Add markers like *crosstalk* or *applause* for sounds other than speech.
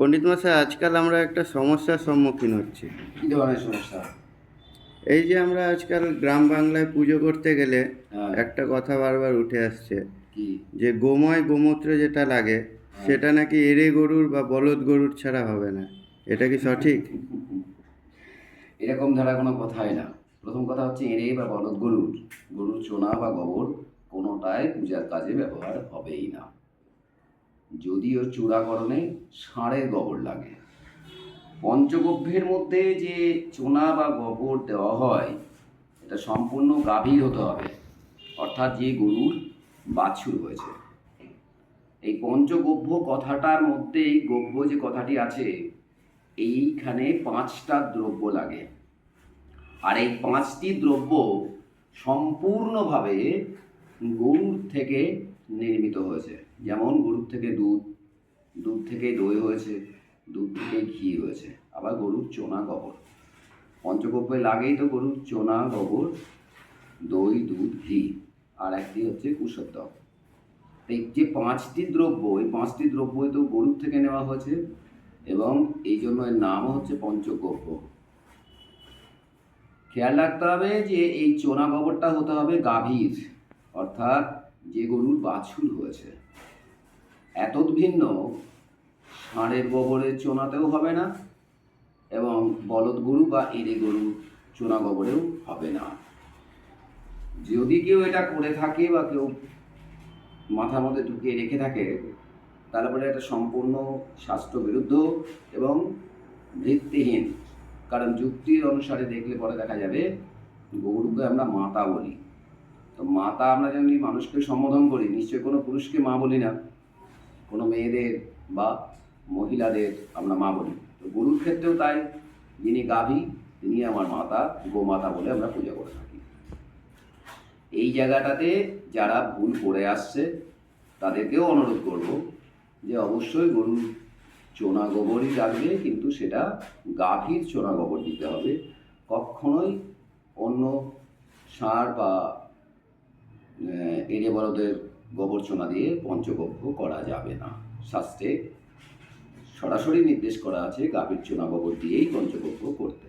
পণ্ডিত মশাই আজকাল আমরা একটা সমস্যার সম্মুখীন হচ্ছি। কি ধরনের সমস্যা? এই যে আমরা আজকাল গ্রাম বাংলায় পুজো করতে গেলে হ্যাঁ। একটা কথা বারবার উঠে আসছে। যে গোময় গোমূত্র যেটা লাগে সেটা নাকি এড়ে গরুর বা বলদ গরুর ছাড়া হবে না। এটা কি সঠিক? *laughs* এরকম ধারা কোনো কথাই না। প্রথম কথা হচ্ছে এঁড়ে বা বলদ গরুর। গরুর চোনা বা গোবর কোনোটাই পূজার কাজে ব্যবহার হবেই না। যদিও চূড়াকরণে ষাঁড়ের গোবর লাগে। পঞ্চগভ্যের মধ্যে যে চোনা বা গোবর দেওয়া হয়, এটা সম্পূর্ণ গাভীর হতে হবে। অর্থাৎ যে গরুর বাছুর হয়েছে। এই পঞ্চগভ্য কথাটার মধ্যে এই গভ্য যে কথাটি আছে, এইখানে পাঁচটা দ্রব্য লাগে। আর এই পাঁচটি দ্রব্য সম্পূর্ণভাবে গরুর থেকে নির্মিত হয়েছে। যেমন গরুর থেকে দুধ দুধ থেকে দই হয়েছে, দুধ থেকে ঘি হয়েছে। আবার গরুর চোনা গোবর। পঞ্চগব্যে লাগেই তো গরুর চোনা, গোবর, দই, দুধ, ঘি। আর একটি হচ্ছে কুশত্ব এই যে পাঁচটি দ্রব্য, এই পাঁচটি দ্রব্যই তো গরুর থেকে নেওয়া হয়েছে এবং এই জন্য এর নাম হচ্ছে পঞ্চগব্য খেয়াল রাখতে হবে যে এই চোনা গোবরটা হতে হবে গাভীর, অর্থাৎ যে গরুর বাছুর হয়েছে। এত ভিন্ন ষাঁড়ের গোবরের চোনাতেও হবে না এবং বলদ গরু বা এড়ে গরু চোনা গোবরেও হবে না। যদি কেউ এটা করে থাকে বা কেউ মাথার মধ্যে ঢুকিয়ে রেখে থাকে, তাহলে পরে এটা সম্পূর্ণ স্বাস্থ্য বিরুদ্ধ এবং ভিত্তিহীন। কারণ যুক্তির অনুসারে দেখলে পরে দেখা যাবে, গরুকে আমরা মাতা বলি। তো মাতা আমরা যেমনি মানুষকে সম্বোধন করি, নিশ্চয়ই কোনো পুরুষকে মা বলি না। কোনো মেয়েদের বা মহিলাদের আমরা মা বলি। তো গরুর ক্ষেত্রেও তাই, যিনি গাভী, তিনি আমার মাতা, গোমাতা বলে আমরা পূজা করে থাকি। এই জায়গাটাতে যারা ভুল করে আসছে, তাদেরকেও অনুরোধ করব যে অবশ্যই গরুর চোনা গোবরই লাগবে কিন্তু সেটা গাভীর চোনা গোবর দিতে হবে। কখনোই অন্য সার বা এড়ে বড়দের গোবর চোনা দিয়ে পঞ্চগভ্য করা যাবে না। শাস্ত্রে সরাসরি নির্দেশ করা আছে, গাভীর চোনা গোবর দিয়েই পঞ্চগভ্য করতে